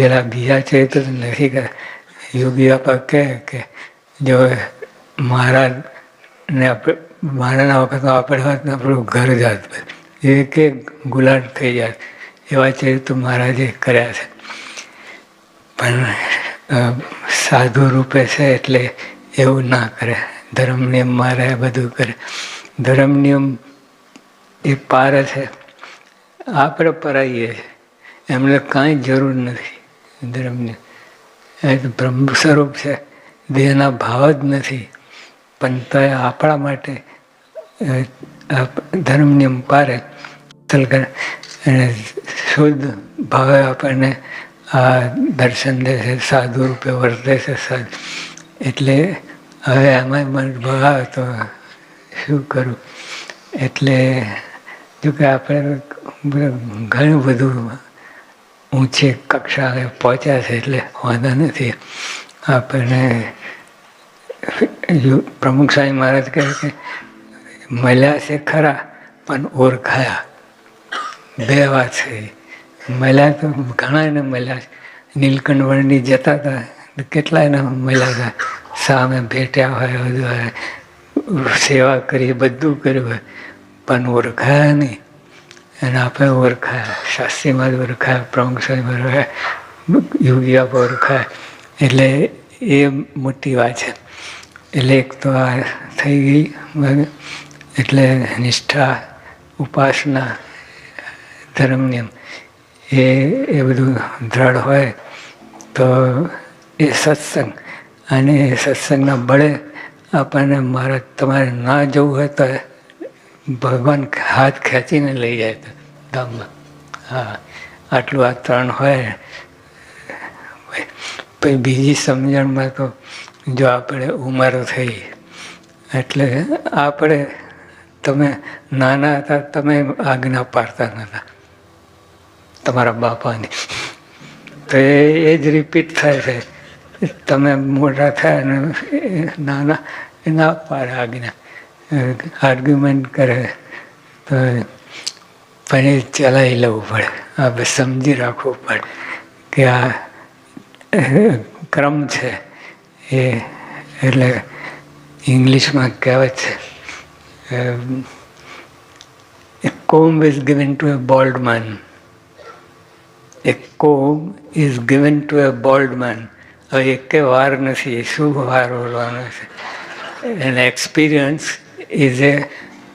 પેલા બીજા ચરિત્ર નથી કરે. યોગી બાપા કહે કે જો મહારાજને આપણે મહારાજના વખતમાં આપણે હોત ને આપણું ઘર જાત એ કે ગુલાટ થઈ જાત. એવા ચરિત્ર મહારાજે કર્યા છે. પણ સાધુ રૂપે છે એટલે એવું ના કરે. ધર્મ નિયમ મારે બધું કરે. ધર્મ નિયમ એ પારે છે. આપણે પરાઈએ. એમને કાંઈ જરૂર નથી. ધર્મની એ તો બ્રહ્મ સ્વરૂપ છે. દેહના ભાવ જ નથી. પણ તો આપણા માટે અ, ધર્મ નિયમ પારે તલ અને શુદ્ધ ભાવે આપણને આ દર્શન દે છે સાધુ રૂપે વર્તે છે સાધુ. એટલે હવે એમાં મન ભાવે તો શું કરું? એટલે જો કે આપણે ઘણું બધું ઊંચી કક્ષાએ પહોંચ્યા છે એટલે વાંધા નથી. આપણને યુ- પ્રમુખ સ્વામી મહારાજ કહે કે મળ્યા છે ખરા, પણ ઓળખાયા. બે વાત છે. મળ્યા તો ઘણા એને મળ્યા નીલકંઠ વર્ણી જતા હતા કેટલા એને મળ્યા હતા? સામે ભેટ્યા હોય, સેવા કરી, બધું કર્યું હોય, પણ ઓળખાયા નહીં. અને આપણે ઓળખાય શાસ્ત્રીમાં જ ઓળખાય પ્રમુખ સ્વામી ઓળખાયા યોગી આપો ઓળખાયા એટલે એ મોટી વાત છે એટલે એક તો આ થઈ ગઈ એટલે નિષ્ઠા ઉપાસના ધર્મની એ એ બધું દ્રઢ હોય તો એ સત્સંગ અને એ સત્સંગના બળે આપણને મારે તમારે ના જવું હોય તો ભગવાન હાથ ખેંચીને લઈ જાય તો ધામમાં હા, આટલું આ ત્રણ હોય. પછી બીજી સમજણમાં તો જો આપણે ઉંમર થઈ, એટલે આપણે તમે નાના હતા, તમે આજ્ઞા પાડતા નહોતા તમારા બાપાની. તો એ જ રિપીટ થાય છે. તમે મોટા થયા અને નાના ના પાડે આજ્ઞા. આર્ગ્યુમેન્ટ કરે, તો પણ એ ચલાવી લેવું પડે. આ બસ સમજી રાખવું પડે કે આ ક્રમ છે એ, એટલે ઇંગ્લિશમાં કહેવત છે A is given to to bold bald એ A is given to to bold man. હવે એકે વાર નથી શું વાર બોલવાનો છે. એને experience is a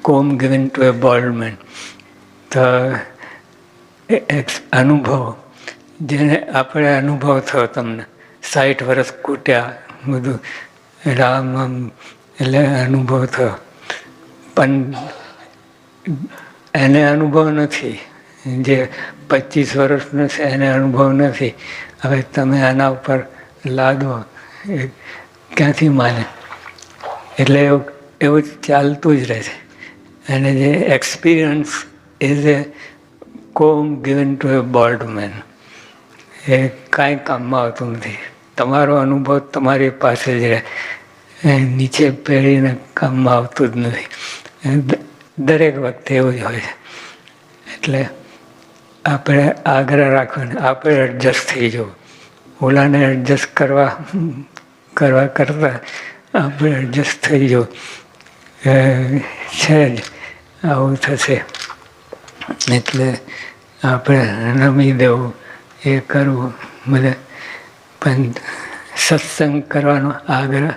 comb given to a bold man The અનુભવ જેને આપણે અનુભવ થયો તમને સાઠ વર્ષ કૂટ્યા બધું રામ આમ એટલે અનુભવ થયો પણ એને અનુભવ નથી જે પચીસ વર્ષનો છે એને અનુભવ નથી હવે તમે આના ઉપર લાદો ક્યાંથી માને એટલે એવું એવું ચાલતું જ રહે છે. અને જે experience is a comb given to a bold man એ કાંઈ કામમાં આવતું નથી. તમારો અનુભવ તમારી પાસે જ રહે. નીચે પહેરીને કામમાં આવતું જ નથી. દરેક વખતે એવું જ હોય છે. એટલે આપણે આગ્રહ રાખવાનો, આપણે એડજસ્ટ થઈ જવું. ઓલાને એડજસ્ટ કરવા કરવા કરતાં આપણે એડજસ્ટ થઈ જવું. છે જ. આવું થશે. એટલે આપણે નમી દેવું, એ કરવું. બધે પણ સત્સંગ કરવાનો આગ્રહ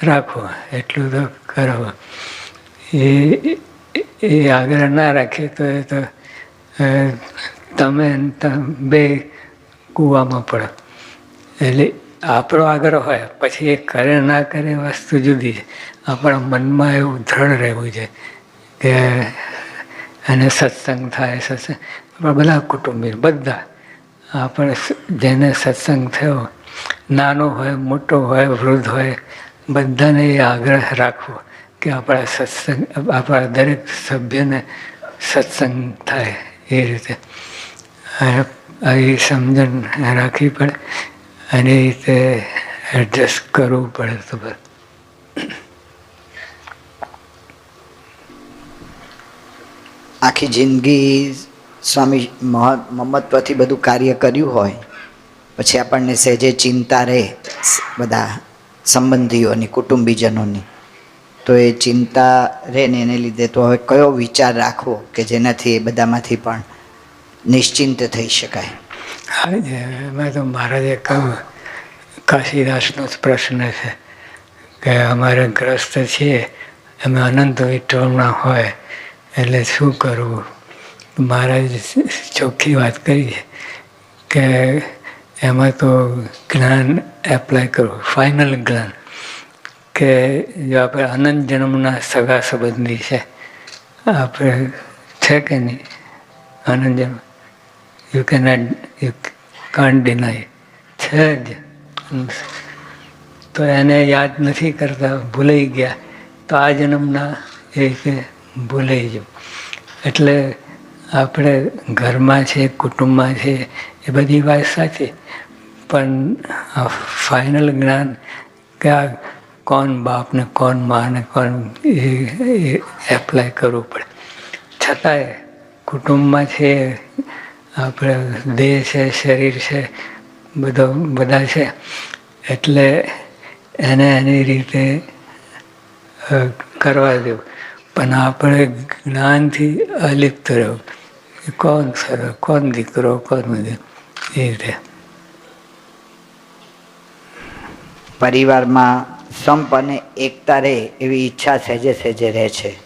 રાખવો. એટલું તો કરવો એ એ આગ્રહ ના રાખીએ તો એ તો તમે બે કૂવામાં પડો. એટલે આપણો આગ્રહ હોય, પછી એ કરે ના કરે વસ્તુ જુદી છે. આપણા મનમાં એવું દ્રઢ રહેવું છે કે અને સત્સંગ થાય, સત્સંગ. આપણા બધા કુટુંબી બધા. આપણે જેને સત્સંગ થયો, નાનો હોય, મોટો હોય, વૃદ્ધ હોય, બધાને એ આગ્રહ રાખવો કે આપણા સત્સંગ, આપણા દરેક સભ્યને સત્સંગ થાય એ રીતે. એ સમજણ રાખવી પડે અને એ રીતે એડજસ્ટ કરવું પડે તો બસ. આખી જિંદગી સ્વામી મહત્વથી બધું કાર્ય કર્યું હોય, પછી આપણને સહેજે ચિંતા રહે બધા સંબંધીઓની, કુટુંબીજનોની. તો એ ચિંતા રહે ને એને લીધે તો હવે કયો વિચાર રાખવો કે જેનાથી એ બધામાંથી પણ નિશ્ચિંત થઈ શકાય? એમાં તો મહારાજે કહ્યું કાશીદાસનો જ પ્રશ્ન છે કે અમારે ગ્રસ્ત છીએ, અમે અનંત વિઠ્ઠલના હોય એટલે શું કરવું મહારાજ ચોખ્ખી વાત કરી કે એમાં તો જ્ઞાન એપ્લાય કરવું ફાઇનલ જ્ઞાન કે જો આપણે અનંત જન્મના સગા સંબંધી છે, આપણે છે કે નહીં? અનંત જન્મ. You can you can deny છે જ. તો એને યાદ નથી કરતા, ભૂલાઈ ગયા. તો આ જન્મના એ કે ભૂલાઈ જવું એટલે આપણે ઘરમાં છે, કુટુંબમાં છે, એ બધી વાત સાચી. પણ ફાઇનલ જ્ઞાન કે આ કોણ બાપ ને કોણ મા ને કોણ એ એપ્લાય કરવું પડે. છતાંય કુટુંબમાં છે, આપણે દેહ છે, શરીર છે, બધો, બધા છે. એટલે એને એની રીતે કરવા દેવું પણ આપણે જ્ઞાનથી અલિપ્ત રહેવું કે કોણ સર કોણ દીકરો? કોણ એ રીતે. પરિવારમાં સંપ અને એકતા રહે એવી ઈચ્છા સહેજે સહેજે રહે છે.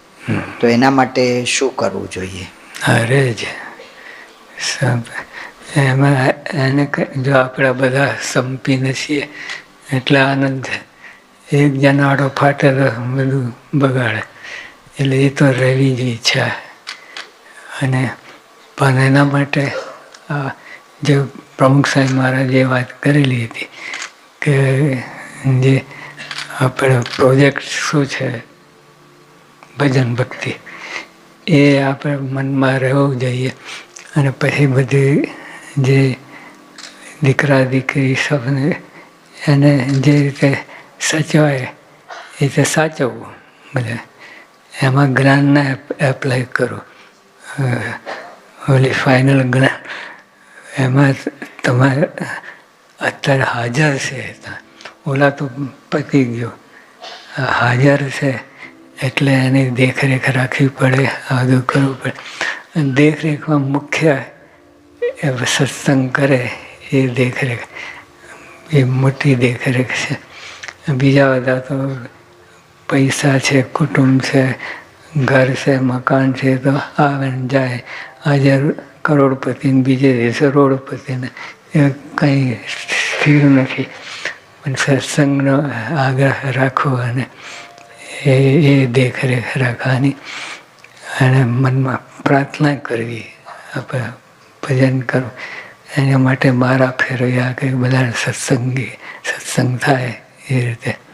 તો એના માટે શું કરવું જોઈએ? અરે જ સંપ એમાં એને જો આપણે બધા સંપીને છીએ એટલે આનંદ એક જણાડો ફાટે તો બધું બગાડે. એટલે એ તો રહેવી જ ઈચ્છા. અને પણ એના માટે જે પ્રમુખ સાહેબ મહારાજે વાત કરેલી હતી કે જે આપણે પ્રોજેક્ટ શું છે, ભજન ભક્તિ, એ આપણે મનમાં રહેવું જોઈએ. અને પછી બધી જે દીકરા દીકરી સૌને એને જે રીતે સચવાય એ રીતે સાચવવું. બધા એમાં જ્ઞાનને એપ્લાય કરો. ઓલી ફાઇનલ જ્ઞાન. એમાં તમારે અત્યારે હાજર છે. ઓલા તો પતી ગયો. હાજર છે એટલે એની દેખરેખ રાખવી પડે, આ બધું કરવું પડે. દેખરેખમાં મુખ્ય એ સત્સંગ કરે એ દેખરેખ. એ મોટી દેખરેખ છે. બીજા બધા તો પૈસા છે, કુટુંબ છે, ઘર છે, મકાન છે, તો આવે ને જાય. આજે કરોડપતિને, બીજે દિવસે રોડપતિને. એ કંઈ સ્થિર નથી. પણ સત્સંગનો આગ્રહ રાખવો અને એ એ દેખરેખ રાખવાની અને મનમાં પ્રાર્થના કરવી. આપણે ભજન કરવું એના માટે મારા ફેરવ્યા કે બધા સત્સંગી, સત્સંગ થાય એ રીતે.